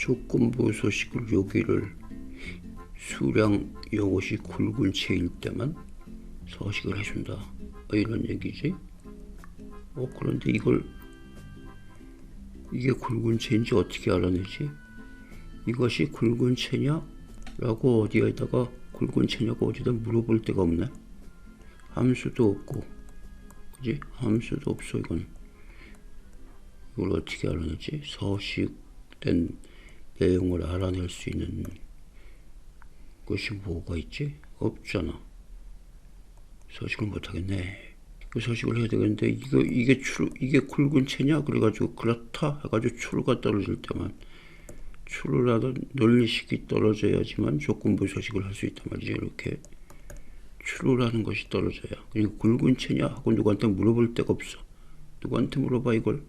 조건부 소식을 여기를 수량 요것이 굵은 채일 때만 서식을 해준다. 어, 이런 얘기지. 어 그런데 이걸 이게 굵은 채인지 어떻게 알아내지? 이것이 굵은 채냐? 라고 어디에다가 굵은 채냐고 어디다 물어볼 데가 없네. 함수도 없고, 그지? 함수도 없어 이건. 이걸 어떻게 알아내지? 서식된 내용을 알아낼 수 있는 것이 뭐가 있지? 없잖아. 서식을 못하겠네. 그 서식을 해야 되겠는데 이거 이게 출 이게 굵은 채냐? 그래가지고 그렇다 해가지고 출가 떨어질 때만 출을 하던 논리식이 떨어져야지만 조건부 서식을 할 수 있단 말이죠. 이렇게 출을 하는 것이 떨어져야. 그러니까 굵은 채냐 하고 누구한테 물어볼 데가 없어. 누구한테 물어봐 이걸?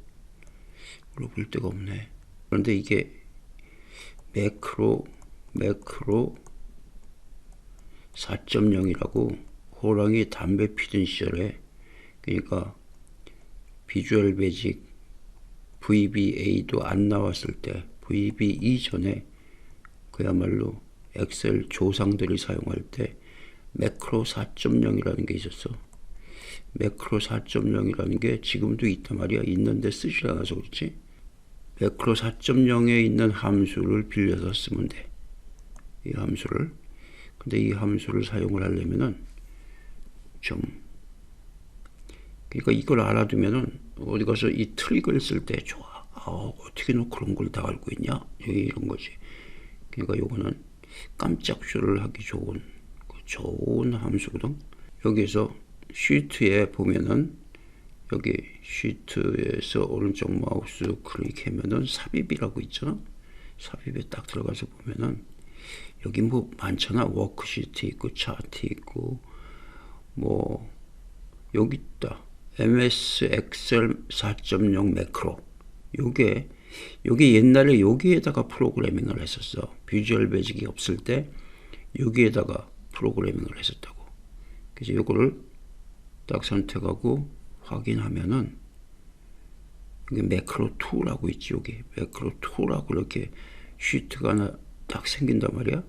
물어볼 데가 없네. 그런데 이게 매크로 매크로 4.0이라고 호랑이 담배 피던 시절에 그러니까 비주얼 베직 VBA도 안 나왔을 때 VB 이전에 그야말로 엑셀 조상들이 사용할 때 매크로 4.0이라는 게 있었어. 매크로 4.0이라는 게 지금도 있단 말이야. 있는데 쓰지 않아서 그렇지. 매크로 4.0에 있는 함수를 빌려서 쓰면 돼. 이 함수를. 근데 이 함수를 사용을 하려면은 좀 그러니까 이걸 알아두면은 어디 가서 이 트릭을 쓸 때 좋아. 아, 어떻게 너 그런 걸 다 알고 있냐? 이런 거지. 그러니까 요거는 깜짝 쇼를 하기 좋은 그 좋은 함수거든. 여기서 시트에 보면은 여기 시트에서 오른쪽 마우스 클릭하면은 삽입이라고 있잖아. 삽입에 딱 들어가서 보면은 여기 뭐 많잖아. 워크시트 있고 차트 있고 뭐 여기 있다. MS 엑셀 4.0 매크로. 요게 요게 옛날에 여기에다가 프로그래밍을 했었어. 비주얼 베직이 없을 때 여기에다가 프로그래밍을 했었다고. 그래서 요거를 딱 선택하고 확인하면은 이게 매크로 2라고 있지 여기 매크로 2라고 이렇게 시트가 하나 딱 생긴단 말이야.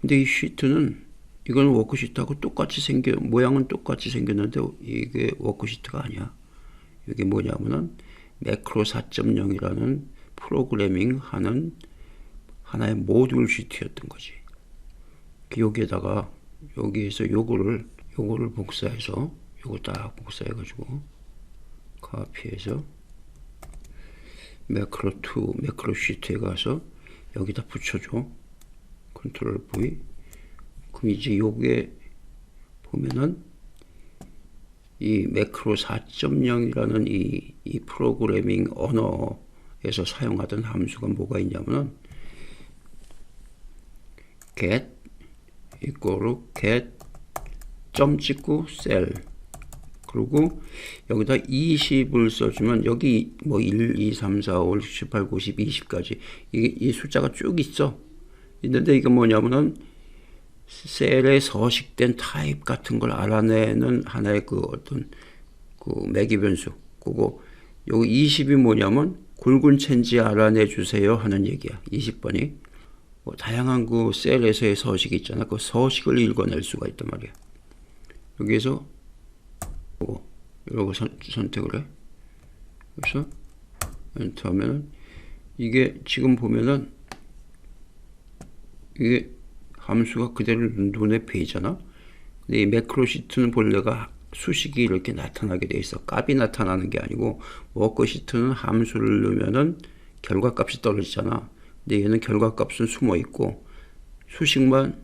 근데 이 시트는 이건 워크시트하고 똑같이 생겨 모양은 똑같이 생겼는데 이게 워크시트가 아니야. 이게 뭐냐면은 매크로 4.0이라는 프로그래밍 하는 하나의 모듈 시트였던 거지. 여기에다가 여기에서 요거를 요거를 복사해서 요거 딱 복사해 가지고 카피해서 매크로 2 매크로 시트에 가서 여기다 붙여줘. 컨트롤 V 그럼 이제 요게 보면은 이 매크로 4.0이라는 이, 이 프로그래밍 언어에서 사용하던 함수가 뭐가 있냐면은 get 이꼬로 get 점 찍고 셀 그리고 여기다 20을 써주면 여기 뭐 1, 2, 3, 4, 5, 6, 7, 8, 9, 10, 20까지 이게 이 숫자가 쭉 있어 있는데 이게 뭐냐면은 셀에 서식된 타입 같은 걸 알아내는 하나의 그 어떤 그 매기 변수. 그거 여기 20이 뭐냐면 굵은 채인지 알아내 주세요 하는 얘기야. 20번이. 뭐 다양한 그 셀에서의 서식이 있잖아. 그 서식을 읽어낼 수가 있단 말이야. 여기에서 이거 이러고 선, 선택을 해. 그래서 엔터 하면은 이게 지금 보면은 이게 함수가 그대로 눈에 보이잖아. 근데 이 매크로 시트는 본래가 수식이 이렇게 나타나게 돼 있어. 값이 나타나는 게 아니고 워크 시트는 함수를 넣으면은 결과값이 떨어지잖아. 근데 얘는 결과값은 숨어 있고 수식만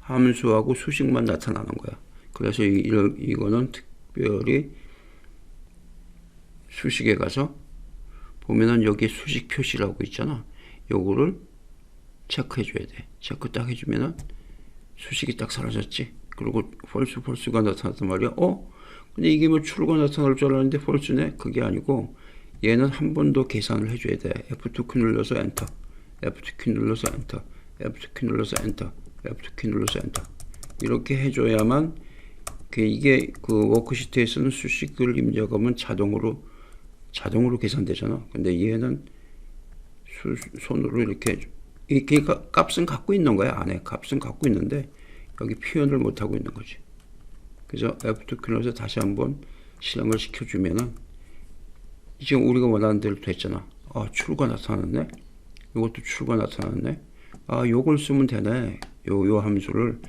함수하고 수식만 나타나는 거야. 그래서 이, 이거는 특 별히 수식에 가서 보면은 여기 수식 표시라고 있잖아. 요거를 체크해 줘야 돼. 체크 딱 해주면은 수식이 딱 사라졌지. 그리고 펄스 펄스가 나타났단 말이야. 어? 근데 이게 뭐 출가 나타날 줄 알았는데 펄스네? 그게 아니고 얘는 한 번 더 계산을 해줘야 돼. F2 키 눌러서 엔터. F2 키 눌러서 엔터. F2 키 눌러서 엔터. F2 키 눌러서 엔터. 이렇게 해줘야만 그 이게 그 워크시트에 쓰는 수식을 입력하면 자동으로 자동으로 계산되잖아. 근데 얘는 수, 손으로 이렇게 이게 가- 값은 갖고 있는 거야 안에 값은 갖고 있는데 여기 표현을 못 하고 있는 거지. 그래서 F2 키 눌러서 다시 한번 실행을 시켜주면은 지금 우리가 원하는 대로 됐잖아. 아 출가 나타났네. 이것도 출가 나타났네. 아 요걸 쓰면 되네. 요 요 함수를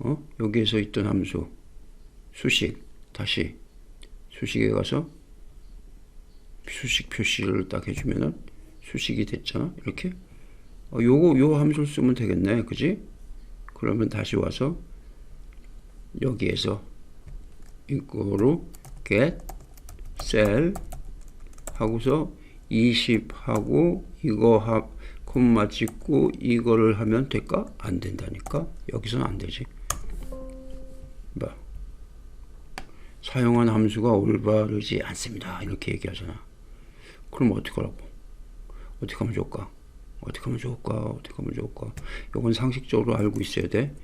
어 여기에서 있던 함수 수식 다시 수식에 가서 수식 표시를 딱 해주면은 수식이 됐잖아. 이렇게 어, 요거 요 함수를 쓰면 되겠네. 그지? 그러면 다시 와서 여기에서 이거로 get cell 하고서 20 하고 이거 하 콤마 찍고 이거를 하면 될까? 안 된다니까. 여기서는 안 되지. 봐. 사용한 함수가 올바르지 않습니다. 이렇게 얘기하잖아. 그럼 어떻게 하라고? 어떻게 하면 좋을까? 어떻게 하면 좋을까? 어떻게 하면 좋을까? 이건 상식적으로 알고 있어야 돼.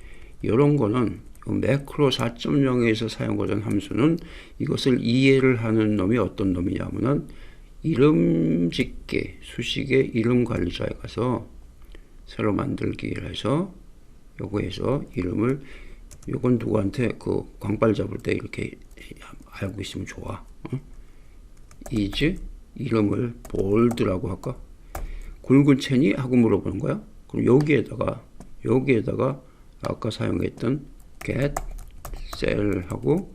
이런 거는 이 매크로 4.0에서 사용하던 함수는 이것을 이해를 하는 놈이 어떤 놈이냐면은 이름 짓기 수식의 이름 관리자에 가서 새로 만들기를 해서 요거에서 이름을 요건 누구한테 그 광발 잡을 때 이렇게 알고 있으면 좋아. 어? is 이름을 bol드라고 할까? 굵은 채니 하고 물어보는 거야. 그럼 여기에다가 여기에다가 아까 사용했던 get cell하고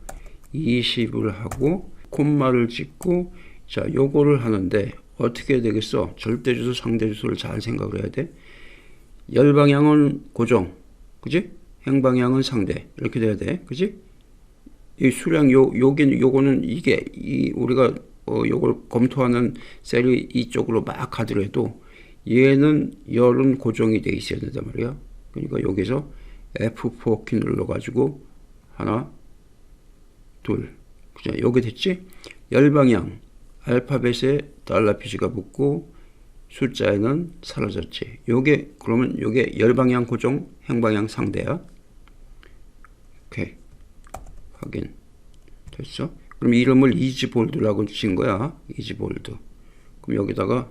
20을 하고 콤마를 찍고 자 요거를 하는데 어떻게 해야 되겠어? 절대주소 상대주소를 잘 생각을 해야 돼. 열방향은 고정, 그지? 행방향은 상대 이렇게 돼야 돼, 그지? 이 수량 요 요긴 요거는 이게 이 우리가 어 요걸 검토하는 셀이 이쪽으로 막 가더라도 얘는 열은 고정이 돼 있어야 된단 말이야. 그러니까 여기서 F4 키 눌러 가지고 하나 둘 그죠? 여기 됐지? 열 방향 알파벳에 달러 표시가 붙고 숫자에는 사라졌지. 요게 그러면 요게 열 방향 고정 행 방향 상대야. 오케이. 확인. 됐어? 그럼 이름을 이지볼드라고 진 거야. 이지볼드. 그럼 여기다가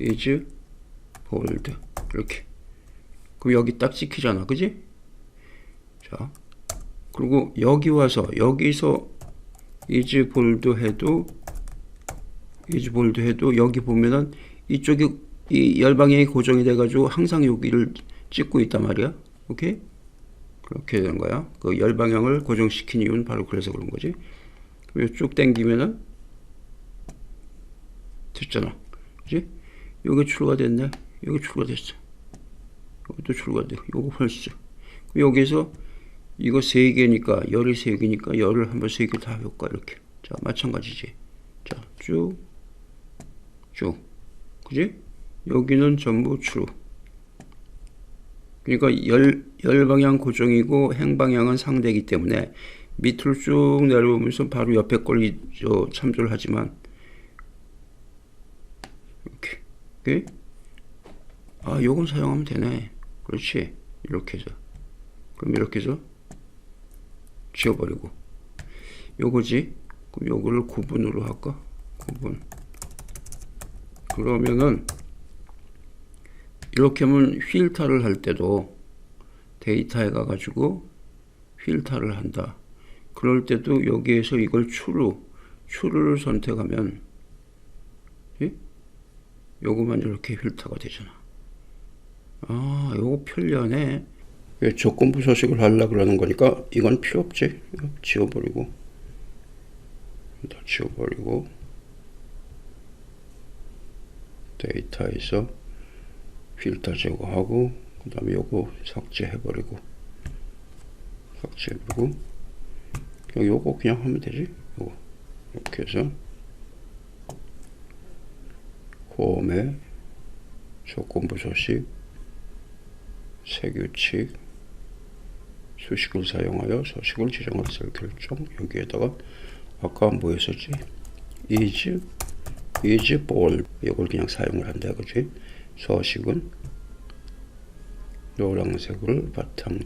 이지볼드 이렇게. 그럼 여기 딱 찍히잖아. 그지? 자. 그리고 여기 와서 여기서 이지볼드 해도 이지볼드 해도 여기 보면은 이쪽이 이 열방향이 고정이 돼가지고 항상 여기를 찍고 있단 말이야. 오케이? 그렇게 되는 거야. 그 열 방향을 고정시킨 이유는 바로 그래서 그런 거지. 쭉 당기면은 됐잖아. 그지? 여기 출가됐네. 여기 출가됐어. 여기도 출가돼. 요거 벌써. 여기서 이거 세 개니까 열이 세 개니까 열을 한번 세 개 다 해볼까 이렇게. 자 마찬가지지. 자 쭉, 쭉, 그지? 여기는 전부 true. 그러니까 열, 열 방향 고정이고 행 방향은 상대이기 때문에 밑으로 쭉 내려오면서 바로 옆에 걸 참조를 하지만 이렇게, 오케이? 아, 요건 사용하면 되네. 그렇지. 이렇게 해서. 그럼 이렇게 해서 지워버리고. 요거지. 그럼 요거를 구분으로 할까? 구분. 그러면은 이렇게 하면 필터를 할 때도 데이터에 가가지고 필터를 한다. 그럴 때도 여기에서 이걸 추루, 추루를 선택하면 예? 요거만 이렇게 필터가 되잖아. 아, 요거 편리하네. 예, 조건부 서식을 하려 그러는 거니까 이건 필요 없지. 지워버리고 다 지워버리고 데이터에서 필터 제거하고 그 다음에 요거 삭제해버리고 삭제해버리고 그냥 요거 그냥 하면 되지? 요거. 이렇게 해서. 홈에 조건부 소식 세규칙 수식을 사용하여 서식을 지정할 셀 결정. 여기에다가 아까 뭐 했었지? is is ball 이걸 그냥 사용을 한다 그지 서식은 노란색을 바탕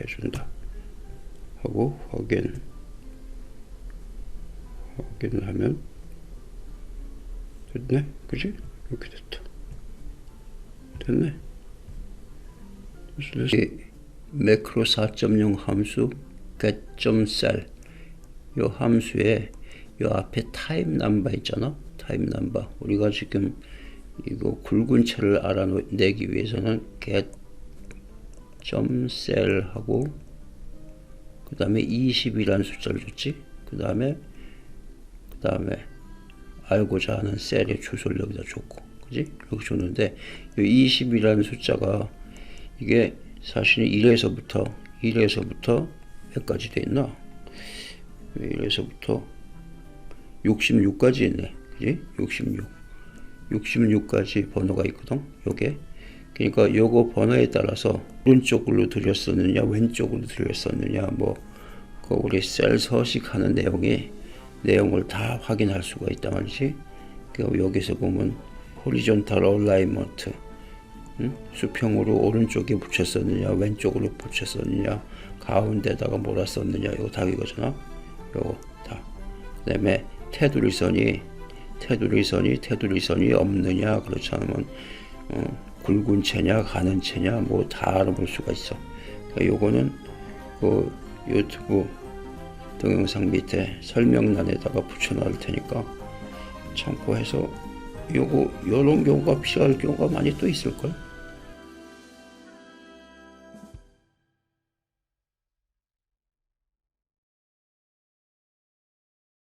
해준다. 하고 확인. 확인을 하면 됐네. 그지? 이렇게 됐다. 됐네. 이 매크로 4.0 함수 get.cell 요 함수에 요 앞에 타임 넘버 있잖아? 타임 넘버. 우리가 지금 이거 굵은 채를 알아내기 위해서는 get.cell 하고 그 다음에 20이라는 숫자를 줬지? 그 다음에 그 다음에 알고자 하는 셀의 주소를 여기다 줬고 그지? 이렇게 줬는데 이 20이라는 숫자가 이게 사실은 1에서부터 1에서부터 몇 가지 돼 있나? 1에서부터 66까지 있네 그지? 66 66까지 번호가 있거든 요게 그러니까 요거 번호에 따라서 오른쪽으로 들였었느냐 왼쪽으로 들였었느냐 뭐 그 우리 셀 서식하는 내용이 내용을 다 확인할 수가 있단 말이지. 그 여기서 보면 호리존탈 얼라이먼트 응? 수평으로 오른쪽에 붙였었느냐 왼쪽으로 붙였었느냐 가운데다가 몰았었느냐 이거 다 이거잖아. 요거 다. 그 다음에 테두리선이 테두리선이 테두리선이 없느냐 그렇지 않으면 어, 굵은 채냐 가는 채냐 뭐 다 알아볼 수가 있어. 그러니까 요거는 그 유튜브 동영상 밑에 설명란에다가 붙여놓을 테니까 참고해서 요거 요런 경우가 필요할 경우가 많이 또 있을 걸.